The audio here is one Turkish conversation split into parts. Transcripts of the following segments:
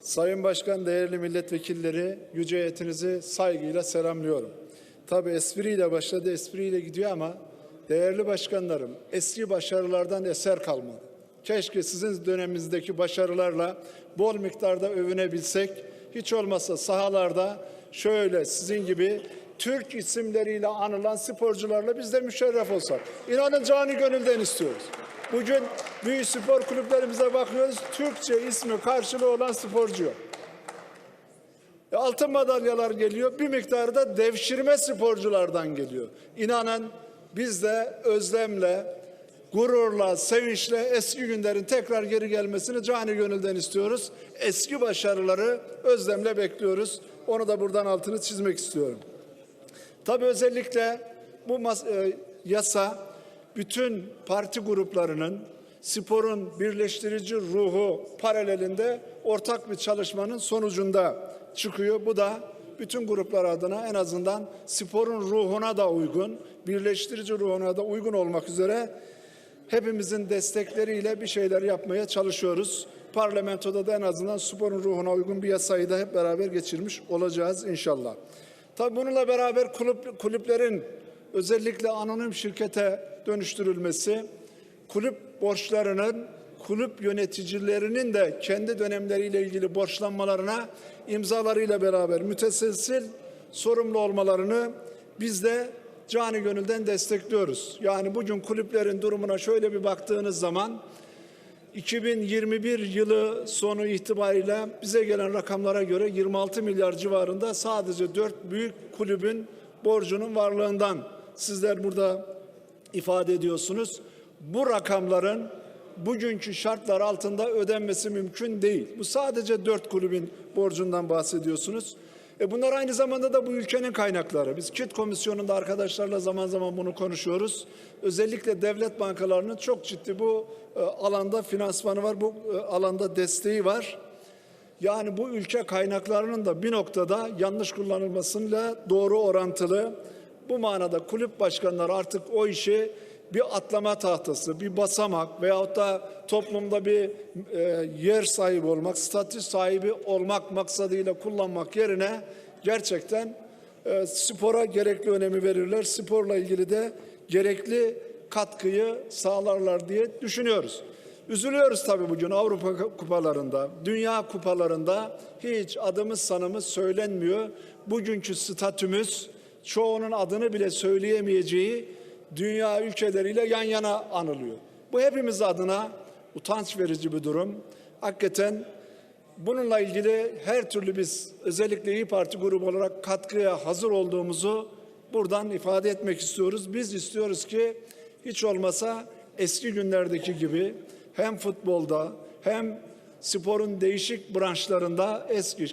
Sayın Başkan, değerli milletvekilleri, yüce heyetinizi saygıyla selamlıyorum. Tabi espriyle başladı, espriyle gidiyor ama değerli başkanlarım, eski başarılardan eser kalmadı. Keşke sizin döneminizdeki başarılarla bol miktarda övünebilsek, hiç olmazsa sahalarda şöyle sizin gibi Türk isimleriyle anılan sporcularla biz de müşerref olsak. İnanın cani gönülden istiyoruz. Bugün büyük spor kulüplerimize bakıyoruz. Türkçe ismi karşılığı olan sporcu yok. E, altın madalyalar geliyor. Bir miktarı da devşirme sporculardan geliyor. İnanın biz de özlemle, gururla, sevinçle eski günlerin tekrar geri gelmesini cani gönülden istiyoruz. Eski başarıları özlemle bekliyoruz. Onu da buradan altını çizmek istiyorum. Tabii özellikle bu e, yasa bütün parti gruplarının sporun birleştirici ruhu paralelinde ortak bir çalışmanın sonucunda çıkıyor. Bu da bütün gruplar adına en azından sporun ruhuna da uygun, birleştirici ruhuna da uygun olmak üzere hepimizin destekleriyle bir şeyler yapmaya çalışıyoruz. Parlamentoda da en azından sporun ruhuna uygun bir yasayı da hep beraber geçirmiş olacağız inşallah. Tabii bununla beraber kulüp, kulüplerin özellikle anonim şirkete dönüştürülmesi, kulüp borçlarının kulüp yöneticilerinin de kendi dönemleriyle ilgili borçlanmalarına imzalarıyla beraber müteselsil sorumlu olmalarını biz de cani gönülden destekliyoruz. Yani bugün kulüplerin durumuna şöyle bir baktığınız zaman 2021 yılı sonu itibariyle bize gelen rakamlara göre 26 milyar civarında sadece 4 büyük kulübün borcunun varlığından sizler burada ifade ediyorsunuz. Bu rakamların bugünkü şartlar altında ödenmesi mümkün değil. Bu sadece dört kulübün borcundan bahsediyorsunuz. E bunlar aynı zamanda da bu ülkenin kaynakları. Biz KİT komisyonunda arkadaşlarla zaman zaman bunu konuşuyoruz. Özellikle devlet bankalarının çok ciddi bu e, alanda finansmanı var, bu e, alanda desteği var. Yani bu ülke kaynaklarının da bir noktada yanlış kullanılmasıyla doğru orantılı. Bu manada kulüp başkanları artık o işi bir atlama tahtası, bir basamak veyahut da toplumda bir e, yer sahibi olmak, statü sahibi olmak maksadıyla kullanmak yerine gerçekten e, spora gerekli önemi verirler. Sporla ilgili de gerekli katkıyı sağlarlar diye düşünüyoruz. Üzülüyoruz tabii bugün Avrupa kupalarında, dünya kupalarında hiç adımız sanımız söylenmiyor. Bugünkü statümüz çoğunun adını bile söyleyemeyeceği dünya ülkeleriyle yan yana anılıyor. Bu hepimiz adına utanç verici bir durum. Hakikaten bununla ilgili her türlü biz özellikle İyi Parti grubu olarak katkıya hazır olduğumuzu buradan ifade etmek istiyoruz. Biz istiyoruz ki hiç olmasa eski günlerdeki gibi hem futbolda hem sporun değişik branşlarında eski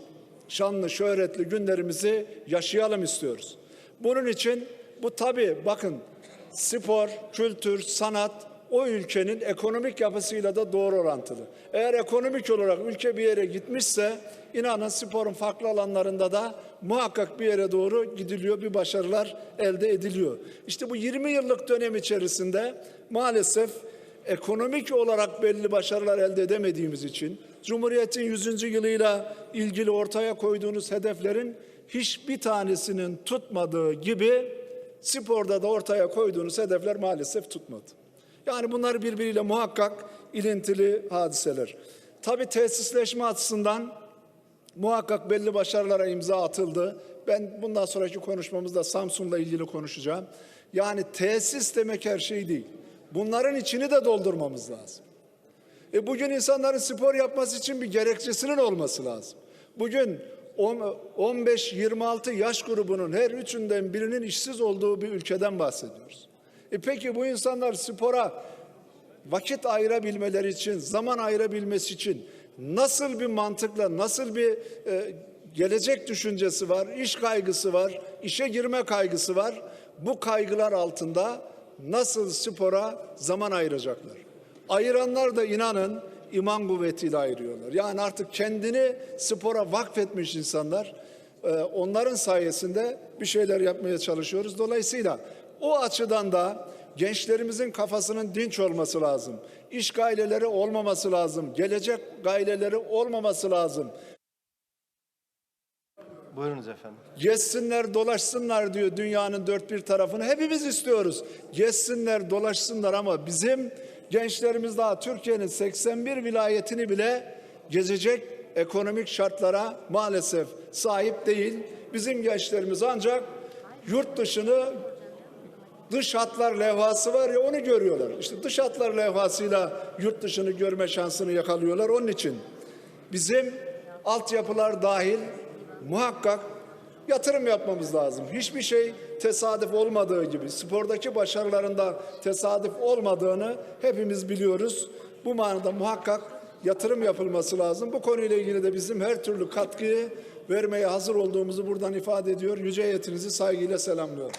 şanlı şöhretli günlerimizi yaşayalım istiyoruz. Bunun için bu tabii bakın spor, kültür, sanat o ülkenin ekonomik yapısıyla da doğru orantılı. Eğer ekonomik olarak ülke bir yere gitmişse inanın sporun farklı alanlarında da muhakkak bir yere doğru gidiliyor, bir başarılar elde ediliyor. İşte bu 20 yıllık dönem içerisinde maalesef ekonomik olarak belli başarılar elde edemediğimiz için Cumhuriyet'in 100. yılıyla ilgili ortaya koyduğunuz hedeflerin hiçbir tanesinin tutmadığı gibi sporda da ortaya koyduğunuz hedefler maalesef tutmadı. Yani bunlar birbiriyle muhakkak ilintili hadiseler. Tabii tesisleşme açısından muhakkak belli başarılara imza atıldı. Ben bundan sonraki konuşmamızda Samsun'la ilgili konuşacağım. Yani tesis demek her şey değil. Bunların içini de doldurmamız lazım. E bugün insanların spor yapması için bir gerekçesinin olması lazım. Bugün 15-26 yaş grubunun her üçünden birinin işsiz olduğu bir ülkeden bahsediyoruz. E peki bu insanlar spora vakit ayırabilmeleri için, zaman ayırabilmesi için nasıl bir mantıkla, nasıl bir e, gelecek düşüncesi var, iş kaygısı var, işe girme kaygısı var. Bu kaygılar altında nasıl spora zaman ayıracaklar? Ayıranlar da inanın iman kuvvetiyle ayırıyorlar. Yani artık kendini spora vakfetmiş insanlar e, onların sayesinde bir şeyler yapmaya çalışıyoruz. Dolayısıyla o açıdan da gençlerimizin kafasının dinç olması lazım. İş gaileleri olmaması lazım. Gelecek gaileleri olmaması lazım. Buyurunuz efendim. Gezsinler, dolaşsınlar diyor dünyanın dört bir tarafını. Hepimiz istiyoruz. Gezsinler, dolaşsınlar ama bizim gençlerimiz daha Türkiye'nin 81 vilayetini bile gezecek ekonomik şartlara maalesef sahip değil. Bizim gençlerimiz ancak yurt dışını dış hatlar levhası var ya onu görüyorlar. İşte dış hatlar levhasıyla yurt dışını görme şansını yakalıyorlar. Onun için bizim altyapılar dahil muhakkak yatırım yapmamız lazım. Hiçbir şey tesadüf olmadığı gibi spordaki başarılarında tesadüf olmadığını hepimiz biliyoruz. Bu manada muhakkak yatırım yapılması lazım. Bu konuyla ilgili de bizim her türlü katkıyı vermeye hazır olduğumuzu buradan ifade ediyor. Yüce heyetinizi saygıyla selamlıyorum.